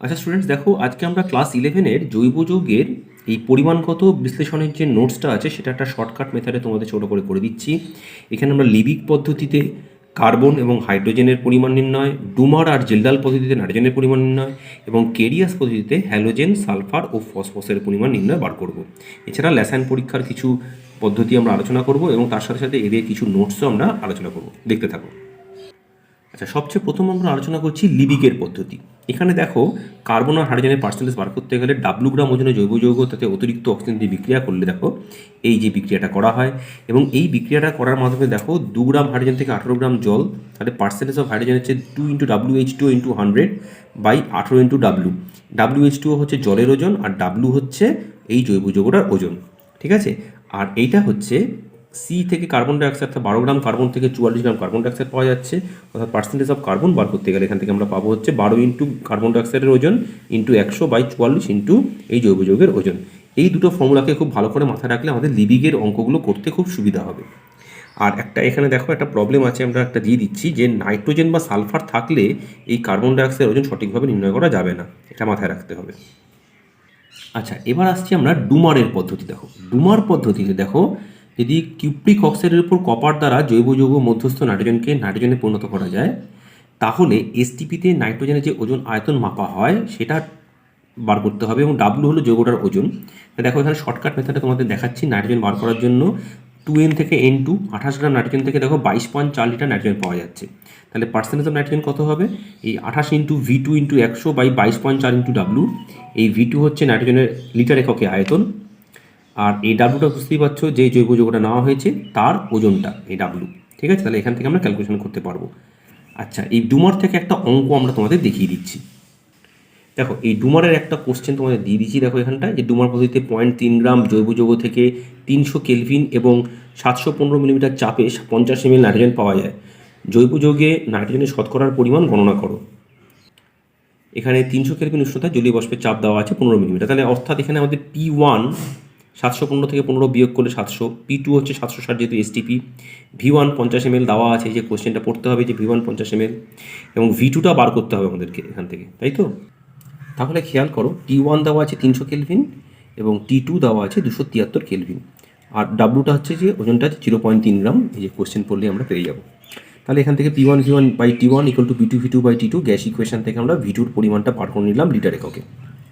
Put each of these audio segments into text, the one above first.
আচ্ছা স্টুডেন্টস দেখো, আজকে আমরা ক্লাস ইলেভেনের জৈব যৌগের এই পরিমাণগত বিশ্লেষণের যে নোটসটা আছে, সেটা একটা শর্টকাট মেথডে তোমাদের ছোটো করে করে দিচ্ছি। এখানে আমরা লিবিক পদ্ধতিতে কার্বন এবং হাইড্রোজেনের পরিমাণ নির্ণয়, ডুমার আর জেলডাল পদ্ধতিতে নাইট্রোজেনের পরিমাণ নির্ণয় এবং কেরিয়াস পদ্ধতিতে হ্যালোজেন সালফার ও ফসফসের পরিমাণ নির্ণয় বার করব। এছাড়া ল্যাসায়ন পরীক্ষার কিছু পদ্ধতি আমরা আলোচনা করব এবং তার সাথে সাথে এদের কিছু নোটসও আমরা আলোচনা করব। দেখতে থাকো। আচ্ছা সবচেয়ে প্রথম আমরা আলোচনা করছি লিবিকের পদ্ধতি। এখানে দেখো কার্বন আর হাইড্রোজেনের পার্সেন্টেজ বার করতে গেলে ডাব্লু গ্রাম ওজনের জৈব যৌগ তাতে অতিরিক্ত অক্সিজেন দিয়ে বিক্রিয়া করলে দেখো এই যে বিক্রিয়াটা করা হয় এবং এই বিক্রিয়াটা করার মাধ্যমে দেখো দু গ্রাম হাইড্রোজেন থেকে আঠেরো গ্রাম জল, তাহলে পার্সেন্টেজ অফ হাইড্রোজেন হচ্ছে two into W H two into hundred by আঠেরো into W W H two হচ্ছে জলের ওজন আর ডাব্লু হচ্ছে এই জৈব যৌগটার ওজন, ঠিক আছে? আর এইটা হচ্ছে সি থেকে কার্বন ডাইঅক্সাইড অর্থাৎ বারো গ্রাম কার্বন থেকে চুয়াল্লিশ গ্রাম কার্বন ডাইঅক্সাইড পাওয়া যাচ্ছে। অর্থাৎ পার্সেন্টেজ অফ কার্বন বার করতে গেলে এখান থেকে আমরা পাবো হচ্ছে বারো ইন্টু কার্বন ডাইঅক্সাইডের ওজন ইন্টু একশো বাই চুয়াল্লিশ ইন্টু এই জৈব যৌগের ওজন। এই দুটো ফর্মুলাকে খুব ভালো করে মাথায় রাখলে আমাদের লিবিগের অঙ্কগুলো করতে খুব সুবিধা হবে। আর একটা এখানে দেখো একটা প্রবলেম আছে, আমরা একটা দিয়ে দিচ্ছি যে নাইট্রোজেন বা সালফার থাকলে এই কার্বন ডাইঅক্সাইডের ওজন সঠিকভাবে নির্ণয় করা যাবে না। এটা মাথায় রাখতে হবে। আচ্ছা এবার আসছি আমরা ডুমারের পদ্ধতি দেখো। ডুমার পদ্ধতিতে দেখো যদি কিউপ্রিক অক্সাইডের উপর কপার দ্বারা জৈব যৌগ মধ্যস্থ নাইট্রোজেনকে নাইট্রোজেনে পরিণত করা যায়, তাহলে এসটিপিতে নাইট্রোজেনের যে ওজন আয়তন মাপা হয়, সেটা বার করতে হবে এবং ডাব্লু হলো যৌগটার ওজন। দেখো, এখানে শর্টকাট মেথডে তোমাদের দেখাচ্ছি, নাইট্রোজেন বার করার জন্য টু এন থেকে এন টু আঠাশ গ্রাম নাইট্রোজেন থেকে দেখো বাইশ পয়েন্ট চার লিটার নাইট্রোজেন পাওয়া যাচ্ছে। তাহলে পার্সেন্টেজ অফ নাইট্রোজেন কত হবে? এই আঠাশ ইন্টু ভি টু ইন্টু একশো বাই বাইশ পয়েন্ট চার ইন্টু ডাব্লু এই ভি টু হচ্ছে নাইট্রোজেনের লিটার এককে আয়তন। আর এই ডাব্লুটা বুঝতেই পারছ, যে জৈব যৌগটা নেওয়া হয়েছে, তার ওজনটা এই ডাব্লু। ঠিক আছে? তাহলে এখান থেকে আমরা ক্যালকুলেশন করতে পারব। আচ্ছা এই ডুমার থেকে একটা অঙ্ক আমরা তোমাদের দেখিয়ে দিচ্ছি। দেখো, এই ডুমারের একটা কোশ্চেন তোমাদের দিয়ে দিচ্ছি, দেখো এখানটা যে ডুমার পদ্ধতিতে পয়েন্ট তিন গ্রাম জৈব যৌগ থেকে তিনশো কেলভিন এবং সাতশো পনেরো মিলিমিটার চাপে পঞ্চাশ এমএল নাইট্রোজেন পাওয়া যায়। জৈব যৌগে নাইট্রোজেনের শতকরার পরিমাণ গণনা করো। এখানে তিনশো কেলভিন উষ্ণতায় জলীয় বাষ্পের চাপ দেওয়া আছে পনেরো মিলিমিটার তাহলে অর্থাৎ এখানে আমাদের পি ওয়ান সাতশো পনেরো থেকে পনেরো বিয়োগ করলে সাতশো পি টু হচ্ছে সাতশো ষাট যেহেতু এসটিপি ভি ওয়ান পঞ্চাশ এমএল দেওয়া আছে, যে কোশ্চেনটা পড়তে হবে যে ভি ওয়ান পঞ্চাশ এমএল এবং ভি টুটা বার করতে হবে আমাদেরকে এখান থেকে, তাই তো? তাহলে খেয়াল করো টি ওয়ান দেওয়া আছে তিনশো কেলভিন এবং টি টু দেওয়া আছে দুশো তিয়াত্তর কেলভিন আর ডাব্লুটা হচ্ছে যে ওজনটা হচ্ছে জিরো পয়েন্ট তিন গ্রাম, এই যে কোশ্চেন পড়লে আমরা পেয়ে যাব। তাহলে এখান থেকে P one V one by T one equal to V two V two by T two gas equation থেকে আমরা ভি টুর পরিমাণটা বার করে নিলাম লিটার এককে,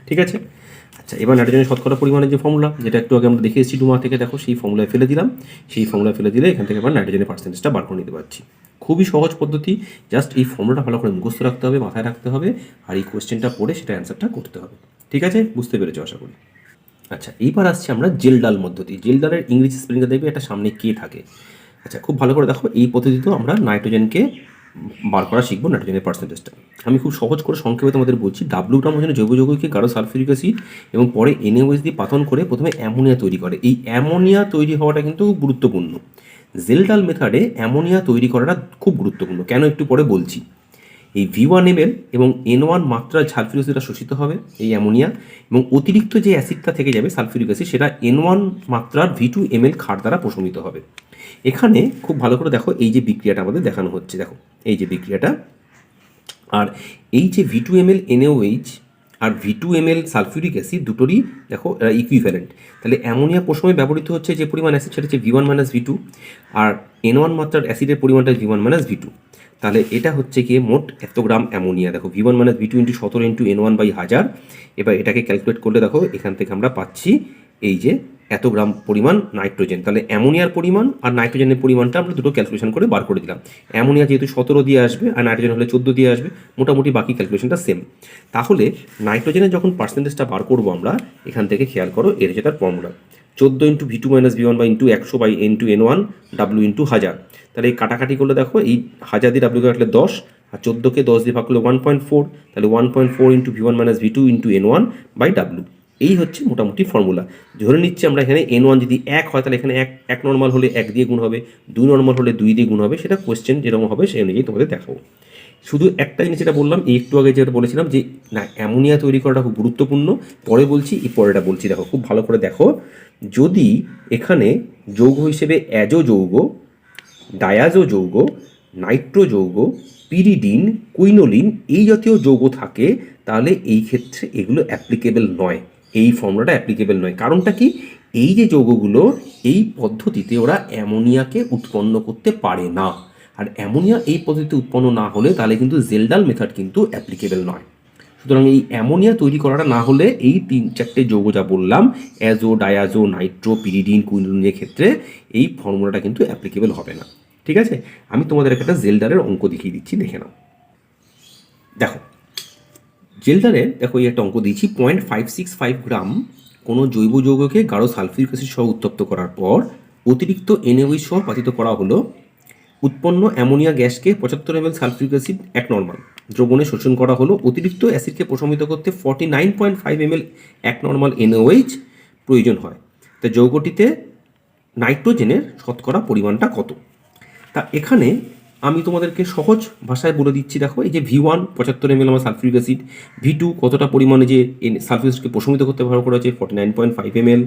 ঠিক আছে? আচ্ছা এবার নাইট্রোজেনের শতকরা পরিমাণের যে ফর্মুলা যেটা একটু আগে আমরা দেখে এসেছি ডুমা থেকে, দেখো সেই ফর্মুলায় ফেলে দিলাম। সেই ফর্মুলায় ফেলে দিলে এখান থেকে আমরা নাইট্রোজেনের পার্সেন্টেজটা বার করে নিতে পারছি। খুবই সহজ পদ্ধতি জাস্ট এই ফর্মুলাটা ভালো করে মুখস্থ রাখতে হবে, মাথায় রাখতে হবে, আর এই কোশ্চেনটা পড়ে সেটা অ্যান্সারটা করতে হবে। ঠিক আছে? বুঝতে পেরেছ আশা করি। আচ্ছা এইবার আসছি আমরা জেলডাল পদ্ধতি। জেল ডালের ইংরেজি স্পেলিংটা দেখবে একটা সামনে কে থাকে? আচ্ছা খুব ভালো করে দেখো, এই পদ্ধতিতেও আমরা নাইট্রোজেনকে বার করা শিখব নাইট্রোজেনের পার্সেন্টেজটা আমি খুব সহজ করে সংক্ষেপে তোমাদের বলছি ডাব্লু গ্রাম হচ্ছে জৈব যৌগকে গাঢ় সালফিউরিক অ্যাসিড এবং পরে এনএওএস দিয়ে পাতন করে প্রথমে অ্যামোনিয়া তৈরি করে। এই অ্যামোনিয়া তৈরি হওয়াটা কিন্তু গুরুত্বপূর্ণ। জেলডাল মেথডে অ্যামোনিয়া তৈরি করাটা খুব গুরুত্বপূর্ণ। কেন একটু পরে বলছি। এই ভি ওয়ান এমএল এবং এন ওয়ান মাত্রা সালফিউরিক অ্যাসিডটা শোষিত হবে, এই অ্যামোনিয়া, এবং অতিরিক্ত যে অ্যাসিডটা থেকে যাবে সালফিউরিক অ্যাসিড, সেটা এন ওয়ান মাত্রার ভি টু এমএল খার দ্বারা প্রশমিত হবে। এখানে খুব ভালো করে দেখো, এই যে বিক্রিয়াটা আমাদের দেখানো হচ্ছে, দেখো, এই যে বিক্রিয়াটা। আর এই যে V two M L N O H আর V two M L sulphuric acid দুটোরই, দেখো ইকুইভ্যালেন্ট তাহলে অ্যামোনিয়া প্রসমে ব্যবহৃত হচ্ছে যে পরিমাণ অ্যাসিড, সেটা হচ্ছে V one minus V two আর এন ওয়ান মাত্রার অ্যাসিডের পরিমাণটা V one minus V two তাহলে এটা হচ্ছে গিয়ে মোট এত গ্রাম অ্যামোনিয়া। দেখো V one minus V two into সতেরো ইন্টু এন ওয়ান বাই হাজার। এবার এটাকে ক্যালকুলেট করলে দেখো, এখান থেকে আমরা পাচ্ছি এই যে এত গ্রাম পরিমাণ নাইট্রোজেন তাহলে অ্যামোনিয়ার পরিমাণ আর নাইট্রোজেনের পরিমাণটা আমরা দুটো ক্যালকুলেশন করে বার করে দিলাম। অ্যামোনিয়া যেহেতু সতেরো দিয়ে আসবে আর নাইট্রোজেন হলে চোদ্দ দিয়ে আসবে, মোটামুটি বাকি ক্যালকুলেশনটা সেম তাহলে নাইট্রোজেনের যখন পার্সেন্টেজটা বার করব আমরা, এখান থেকে খেয়াল করো এর তার ফর্মুলা চোদ্দ into V two minus V one বা ইন্টু একশো by N two N one W into হাজার। তাহলে এই কাটাকাটি করলে দেখো, এই হাজার দিয়ে ডাব্লু কাটলে দশ, আর চোদ্দোকে দশ দিয়ে ভাগ করলে ওয়ান পয়েন্ট ফোর তাহলে one point four into V one minus V two into N one by W এই হচ্ছে মোটামুটি ফর্মুলা ধরে নিচ্ছি আমরা এখানে এন ওয়ান যদি এক হয়, তাহলে এখানে এক এক নর্মাল হলে এক দিয়ে গুণ হবে, দুই নর্মাল হলে দুই দিয়ে গুণ হবে, সেটা কোয়েশ্চেন যেরকম হবে, সেই অনুযায়ী তোমাদের দেখাবো। শুধু একটা জিনিস যেটা বললাম একটু আগে যেটা বলেছিলাম যে, না, অ্যামোনিয়া তৈরি করাটা খুব গুরুত্বপূর্ণ। পরে বলছি, এই পরেটা বলছি, দেখো, খুব ভালো করে দেখো। যদি এখানে যৌগ হিসেবে অ্যাজো যৌগ, ডায়াজো যৌগ, নাইট্রো যৌগ, পিরিডিন, কুইনোলিন এই জাতীয় যৌগ থাকে, তাহলে এই ক্ষেত্রে এগুলো অ্যাপ্লিকেবল নয়। এই ফর্মুলাটা অ্যাপ্লিকেবল নয়। কারণটা কি? এই যে যৌগগুলো, এই পদ্ধতিতে ওরা অ্যামোনিয়াকে উৎপন্ন করতে পারে না। আর অ্যামোনিয়া এই পদ্ধতিতে উৎপন্ন না হলে তাহলে কিন্তু জেলডাল মেথড কিন্তু অ্যাপ্লিকেবল নয়। সুতরাং এই অ্যামোনিয়া তৈরি করাটা না হলে এই তিন চারটে যৌগ যা বললাম অ্যাজো ডায়াজো, নাইট্রো, পিরিডিন, কুইনোলিনের ক্ষেত্রে এই ফর্মুলাটা কিন্তু অ্যাপ্লিকেবল হবে না। ঠিক আছে? আমি তোমাদের একটা জেলডারের অঙ্ক দেখিয়ে দিচ্ছি, দেখে নাও। দেখো জেলডারের দেখো এই একটা অঙ্ক দিয়েছি point five six five gram কোনো জৈব যৌগকে গাঢ় সালফিউরিক অ্যাসিড সহ উত্তপ্ত করার পর অতিরিক্ত এনএওই সহ পাতিত করা হলো উৎপন্ন অ্যামোনিয়া গ্যাসকে পঁচাত্তর এম এল সালফিউরিক অ্যাসিড এক নর্মাল। দ্রবণে শোষণ করা হলো। অতিরিক্ত অ্যাসিডকে প্রশমিত করতে forty nine point five M L এক নর্মাল এনওএইচ প্রয়োজন হয়। তা যৌগটিতে নাইট্রোজেনের শতকরা পরিমাণটা কত? তা এখানে আমি তোমাদেরকে সহজ ভাষায় বলে দিচ্ছি, দেখো, এই যে ভি ওয়ান পঁচাত্তর এমএল আমার সালফিউরিক অ্যাসিড ভি টু কতটা পরিমাণে যে সালফিউরিক অ্যাসিডকে প্রশমিত করতে ব্যবহার করা হয়েছে forty nine point five ML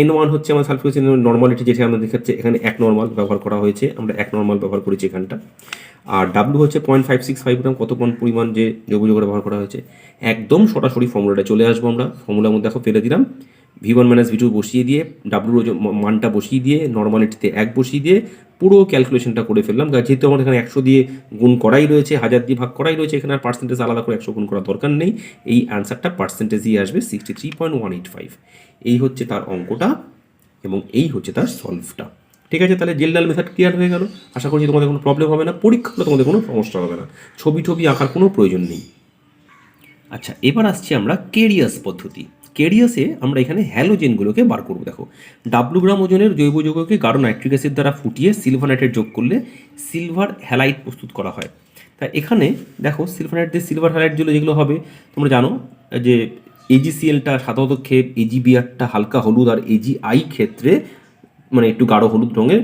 N one হচ্ছে আমার সালফিউরিক অ্যাসিড নর্মালিটি যেটা আমরা দেখাচ্ছে, এখানে এক নর্মাল ব্যবহার করা হয়েছে, আমরা এক নর্মাল ব্যবহার করেছি এখানটা। আর ডাব্লু হচ্ছে point five six five gram কত পরিমাণ যে জৈব ব্যবহার করা হয়েছে, একদম সরাসরি ফর্মুলাটা চলে আসব আমরা ফর্মুলার মধ্যে দেখো, ফেলে দিলাম। V one minus V two বসিয়ে দিয়ে ডাব্লুর ওজন মানটা বসিয়ে দিয়ে নর্মালিটিতে এক বসিয়ে দিয়ে, পুরো ক্যালকুলেশনটা করে ফেললাম। যেহেতু আমার এখানে একশো দিয়ে গুণ করাই রয়েছে, হাজার দিয়ে ভাগ করাই রয়েছে, এখানে আর পার্সেন্টেজ আলাদা করে একশো গুণ করার দরকার নেই। এই অ্যান্সারটা পার্সেন্টেজই আসবে sixty three point one eight five এই হচ্ছে তার অঙ্কটা এবং এই হচ্ছে তার সলভটা ঠিক আছে? তাহলে জেলডাল মেথড ক্লিয়ার হয়ে গেল। আশা করছি তোমাদের কোনো প্রবলেম হবে না। পরীক্ষা তোমাদের কোনো সমস্যা হবে না। ছবি টবি আঁকার কোনো প্রয়োজন নেই। আচ্ছা এবার আসছি আমরা কেরিয়াস পদ্ধতি। কেরিয়াসে আমরা এখানে হ্যালোজেনগুলোকে বার করব, দেখো। ডাব্লু গ্রাম ওজনের জৈব যৌগকে গাঢ় নাইট্রিক অ্যাসিড দ্বারা ফুটিয়ে সিলভার নাইট্রেট যোগ করলে সিলভার হ্যালাইট প্রস্তুত করা হয়। তা এখানে, দেখো সিলভার দিয়ে সিলভার হ্যালাইট যেগুলো হবে, তোমরা জানো যে এজিসিএলটা সাদা পদক্ষেপ এজিবিআরটা হালকা হলুদ আর এজি আই ক্ষেত্রে মানে একটু গাঢ় হলুদ রঙের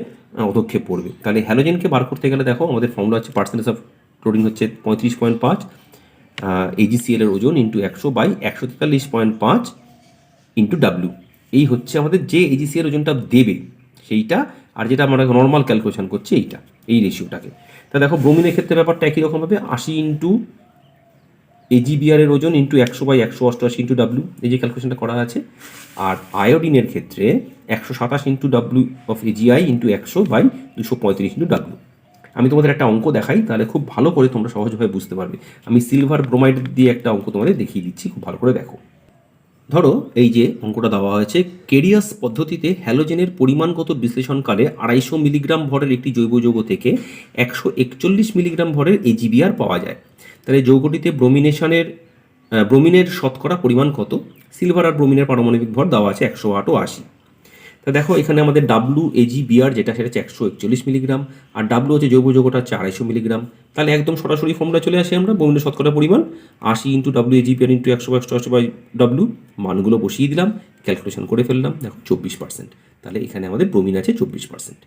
পদক্ষেপ পড়বে। তাহলে হ্যালোজেনকে বার করতে গেলে দেখো, আমাদের ফর্মুলা হচ্ছে পার্সেন্টেজ অফ ক্লোরিন হচ্ছে পঁয়ত্রিশ পয়েন্ট পাঁচ এজিসিএল এর ওজন ইন্টু একশো বাই একশো তেতাল্লিশ পয়েন্ট পাঁচ ইন্টু ডাব্লিউ এই হচ্ছে আমাদের যে এজিসিএল ওজনটা দেবে, সেইটা, আর যেটা আমরা নর্মাল ক্যালকুলেশন করছি এইটা, এই রেশিওটাকে তা দেখো ব্রোমিনের ক্ষেত্রে ব্যাপারটা একই রকম হবে, আশি ইন্টু এজিবিআর এর ওজন ইন্টু একশো বাই একশো অষ্টআশি ইন্টু ডাব্লিউ এই যে ক্যালকুলেশনটা করা আছে। আর আয়োডিনের ক্ষেত্রে একশো সাতাশ into W of AGI into একশো বাই দুশো পঁয়ত্রিশ ইন্টু ডাব্লিউ আমি তোমাদের একটা অঙ্ক দেখাই, তাহলে খুব ভালো করে তোমরা সহজভাবে বুঝতে পারবে। আমি সিলভার ব্রোমাইড দিয়ে একটা অঙ্ক তোমাদের দেখিয়ে দিচ্ছি, খুব ভালো করে দেখো। ধরো, এই যে অঙ্কটা দেওয়া হয়েছে, কেরিয়াস পদ্ধতিতে হ্যালোজেনের পরিমাণগত বিশ্লেষণকালে আড়াইশো মিলিগ্রাম ভরের একটি জৈব যৌগ থেকে একশো একচল্লিশ মিলিগ্রাম ভরের এজিবিআর পাওয়া যায়। তাহলে যৌগটিতে ব্রোমিনেশনের ব্রোমিনের শতকরা পরিমাণ কত? সিলভার আর ব্রোমিনের পারমাণবিক ভর দেওয়া আছে একশো আট ও আশি। তা দেখো, এখানে আমাদের ডাব্লু এজি বিআর যেটা, সেটা হচ্ছে একশো একচল্লিশ মিলিগ্রাম, আর ডাব্লু হচ্ছে জৈব যৌগটা হচ্ছে আড়াইশো মিলিগ্রাম। তাহলে একদম সরাসরি ফর্মটা চলে আসে আমরা বমিনের শতকরা পরিমাণ। আশি into W AG BR into একশো একশো বাই ডাব্লু মানগুলো বসিয়ে দিলাম ক্যালকুলেশন করে ফেললাম, দেখো, চব্বিশ পার্সেন্ট তাহলে এখানে আমাদের ব্রোমিন আছে চব্বিশ পার্সেন্ট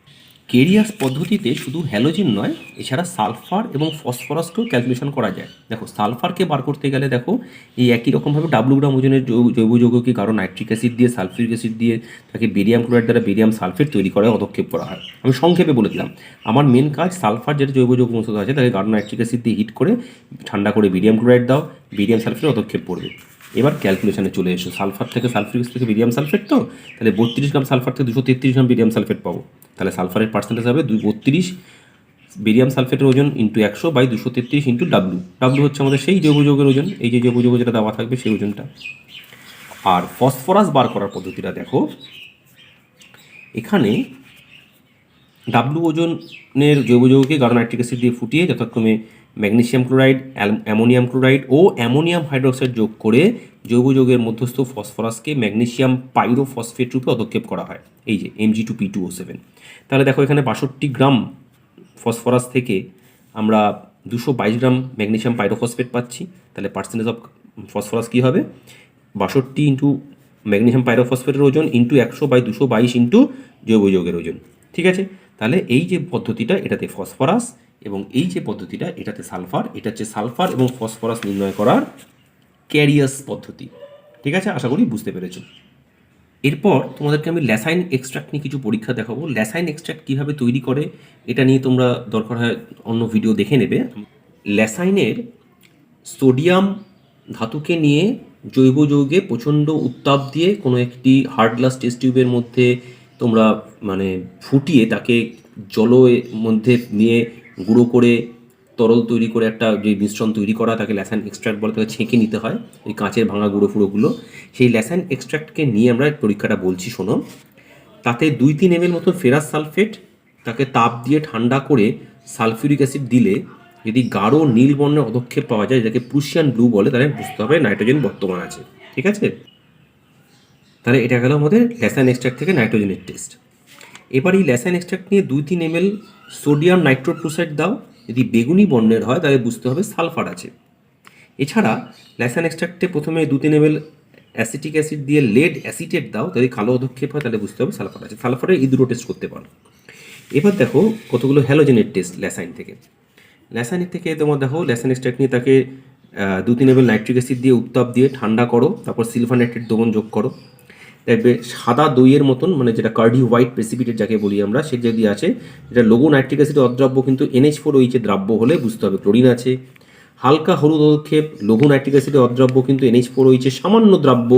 কেরিয়াস পদ্ধতিতে শুধু হ্যালোজিন নয়, এছাড়া সালফার এবং ফসফরাসকেও ক্যালকুলেশন করা যায়। দেখো, সালফারকে বার করতে গেলে দেখো, এই একই রকমভাবে ডাব্লু গ্রাম ওজনের জৈব যৌগকে কারও? নাইট্রিক অ্যাসিড দিয়ে, সালফিউরিক অ্যাসিড দিয়ে তাকে বেরিয়াম ক্লোরাইড দ্বারা বেরিয়াম সালফেট তৈরি করার পদক্ষেপ করা হয়। আমি সংক্ষেপে বলে দিলাম, আমার মেন কাজ সালফার যেটা জৈব যৌগ মতো আছে, তাকে কারও নাইট্রিক অ্যাসিড দিয়ে হিট করে ঠান্ডা করে বেরিয়াম ক্লোরাইড দাও, বেরিয়াম সালফেট পদক্ষেপ পড়বে এবার ক্যালকুলেশনে চলে এসো। সালফার থেকে সালফিউরিক থেকে বেরিয়াম সালফেট তো? তাহলে বত্রিশ গ্রাম সালফার থেকে দুশো তেত্রিশ গ্রাম বেরিয়াম সালফেট পাবো। তাহলে সালফারের পার্সেন্টেজ হবে দুই বত্রিশ বেরিয়াম সালফেটের ওজন ইন্টু একশো বাই দুশো তেত্রিশ ইন্টু ডাব্লু ডাব্লু হচ্ছে আমাদের সেই জৈব যৌগের ওজন। এই যে জৈব যৌগ যেটা দেওয়া থাকবে সেই ওজনটা। আর ফসফরাস বার করার পদ্ধতিটা দেখো। এখানে ডাব্লু ওজনের জৈব যৌগকে নাইট্রিক অ্যাসিড দিয়ে ফুটিয়ে যথাক্রমে ম্যাগনেসিয়াম ক্লোরাইড অ্যামোনিয়াম ক্লোরাইড ও অ্যামোনিয়াম হাইড্রোক্সাইড যোগ করে জৈব যৌগের মধ্যস্থ ফসফরাসকে ম্যাগনেসিয়াম পাইরোফসফেট রূপে পদক্ষেপ করা হয়। এই যে MG two P two O seven তাহলে দেখো এখানে বাষট্টি গ্রাম ফসফরাস থেকে আমরা দুশো বাইশ গ্রাম ম্যাগনেসিয়াম পাইরোফসফেট পাচ্ছি। তাহলে পার্সেন্টেজ অফ ফসফরাস কী হবে? বাষট্টি ইন্টু ম্যাগনেসিয়াম পাইরোফসফেটের ওজন ইন্টু একশো বাই দুশো বাইশ ইন্টু জৈব যৌগের ওজন। ঠিক আছে? তাহলে এই যে পদ্ধতিটা, এটাতে ফসফরাস এবং এই যে পদ্ধতিটা, এটাতে সালফার, এটা হচ্ছে সালফার এবং ফসফরাস নির্ণয় করার ক্যারিয়াস পদ্ধতি। ঠিক আছে? আশা করি বুঝতে পেরেছ। এরপর তোমাদেরকে আমি ল্যাসাইন এক্সট্রাক্ট নিয়ে কিছু পরীক্ষা দেখাবো। ল্যাসাইন এক্সট্রাক্ট কীভাবে তৈরি করে, এটা নিয়ে তোমরা দরকার হয় অন্য ভিডিও দেখে নেবে। ল্যাসাইনের সোডিয়াম ধাতুকে নিয়ে জৈব যৌগে প্রচণ্ড উত্তাপ দিয়ে কোনো একটি হার্ড গ্লাস টেস্ট টিউবের মধ্যে তোমরা মানে ফুটিয়ে তাকে জলের মধ্যে নিয়ে গুঁড়ো করে, তরল তৈরি করে একটা যে মিশ্রণ তৈরি করা তাকে ল্যাসান এক্সট্রাক্ট বলে তাকে ছেঁকে নিতে হয়, ওই কাঁচের ভাঙা গুঁড়ো ফুড়োগুলো। সেই ল্যাসান এক্সট্রাক্টকে নিয়ে আমরা পরীক্ষাটা বলছি, শোনো। তাতে দুই তিন এম এমএল মতো ফেরাস সালফেট তাকে তাপ দিয়ে ঠান্ডা করে সালফিউরিক অ্যাসিড দিলে যদি গাঢ় নীল বর্ণের অধক্ষেপ পাওয়া যায় যেটাকে প্রুশিয়ান ব্লু বলে, তাহলে বুঝতে হবে নাইট্রোজেন বর্তমান আছে। ঠিক আছে? তাহলে এটা গেল আমাদের ল্যাসান এক্সট্রাক্ট থেকে নাইট্রোজেনের টেস্ট এবার এই ল্যাসান এক্সট্রাক্ট নিয়ে দুই তিন এমএল সোডিয়াম নাইট্রোপ্রোসাইড দাও। যদি বেগুনি বর্ণের হয়, তাহলে বুঝতে হবে সালফার আছে। এছাড়া ল্যাসান এক্সট্রাক্টে প্রথমে দু তিন এমএল অ্যাসিটিক অ্যাসিড দিয়ে লেড অ্যাসিটেট দাও, যদি কালো অধক্ষেপ হয়, তাহলে বুঝতে হবে সালফার আছে। সালফারে এই দুটো টেস্ট করতে পারো। এবার দেখো কতগুলো হ্যালোজেনের টেস্ট ল্যাসাইন থেকে। ল্যাসাইনের থেকে তোমার দেখো ল্যাসাইন এক্সট্রাক্ট নিয়ে তাকে দু তিন এমএল নাইট্রিক অ্যাসিড দিয়ে উত্তাপ দিয়ে ঠান্ডা করো, তারপর সিলভার নাইট্রেট দ্রবণ যোগ করো। দেখবে সাদা দইয়ের মতন মানে যেটা কার্ডি হোয়াইট প্রেসিপিটেড যাকে বলি আমরা, সে যদি আছে যেটা লঘু নাইট্রিক অ্যাসিড অদ্রাব্য, কিন্তু এনএইচ ফোর ওই যে দ্রাব্য হলে বুঝতে হবে ক্লোরিন আছে। হালকা হলুদ অক্ষেপ লঘু নাইট্রিক অ্যাসিডের অদ্রাব্য, কিন্তু এনএইচ ফোর হয়েছে সামান্য দ্রাব্য,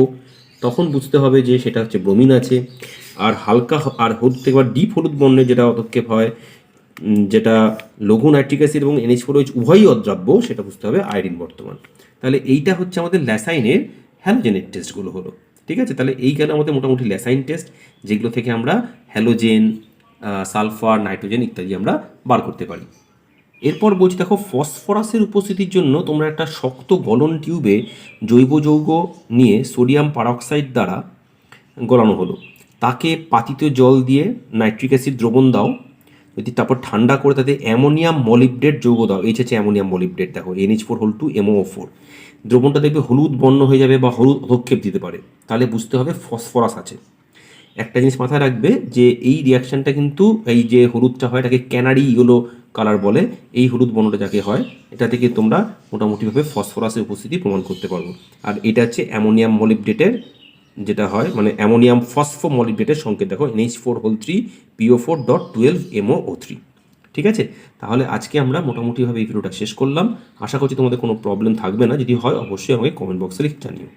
তখন বুঝতে হবে যে সেটা হচ্ছে ব্রোমিন আছে। আর হালকা আর হলুদ থেকে আবার ডিপ হলুদ বর্ণের যেটা অদক্ষেপ হয় যেটা লঘু নাইট্রিক অ্যাসিড এবং এনএইচ ফোর উভয়ই অদ্রাব্য, সেটা বুঝতে হবে আয়োডিন বর্তমান। তাহলে এইটা হচ্ছে আমাদের ল্যাসাইনের হ্যালোজেনের টেস্টগুলো হলো। ঠিক আছে? তাহলে এই গেল আমাদের মোটামুটি ল্যাসাইন টেস্ট, যেগুলো থেকে আমরা হ্যালোজেন সালফার, নাইট্রোজেন ইত্যাদি আমরা বার করতে পারি। এরপর বলছি, দেখো, ফসফরাসের উপস্থিতির জন্য তোমরা একটা শক্ত গলন টিউবে জৈব যৌগ নিয়ে সোডিয়াম পারক্সাইড দ্বারা গলানো হলো। তাকে পাতিত জল দিয়ে নাইট্রিক অ্যাসিড দ্রবণ দাও। যদি তারপর ঠান্ডা করে তাতে অ্যামোনিয়াম মলিবডেট যৌগ দাও এই হচ্ছে অ্যামোনিয়াম মলিবডেট দেখো NH four whole two MO four দ্রবণটা দেখবে হলুদ বর্ণ হয়ে যাবে বা হলুদ অধক্ষেপ দিতে পারে। তাহলে বুঝতে হবে ফসফরাস আছে। একটা জিনিস মাথায় রাখবে যে এই রিয়াকশনটা কিন্তু এই যে হলুদটা হয়, এটাকে ক্যানারি ইয়েলো কালার বলে, এই হলুদ বর্ণটা যাকে হয়, এটা থেকে তোমরা মোটামুটিভাবে ফসফরাসের উপস্থিতি প্রমাণ করতে পারব। আর এটা হচ্ছে অ্যামোনিয়াম মলিবডেটের যেটা হয় মানে অ্যামোনিয়াম ফসফো মলিবডেটের সংকেত দেখো NH four whole three PO four dot twelve MO O three ঠিক আছে? তাহলে আজকে আমরা মোটামুটিভাবে এই ভিডিওটা শেষ করলাম। আশা করছি তোমাদের কোনো প্রবলেম থাকবে না। যদি হয়, অবশ্যই আমাকে কমেন্ট বক্সে লিখে জানিও।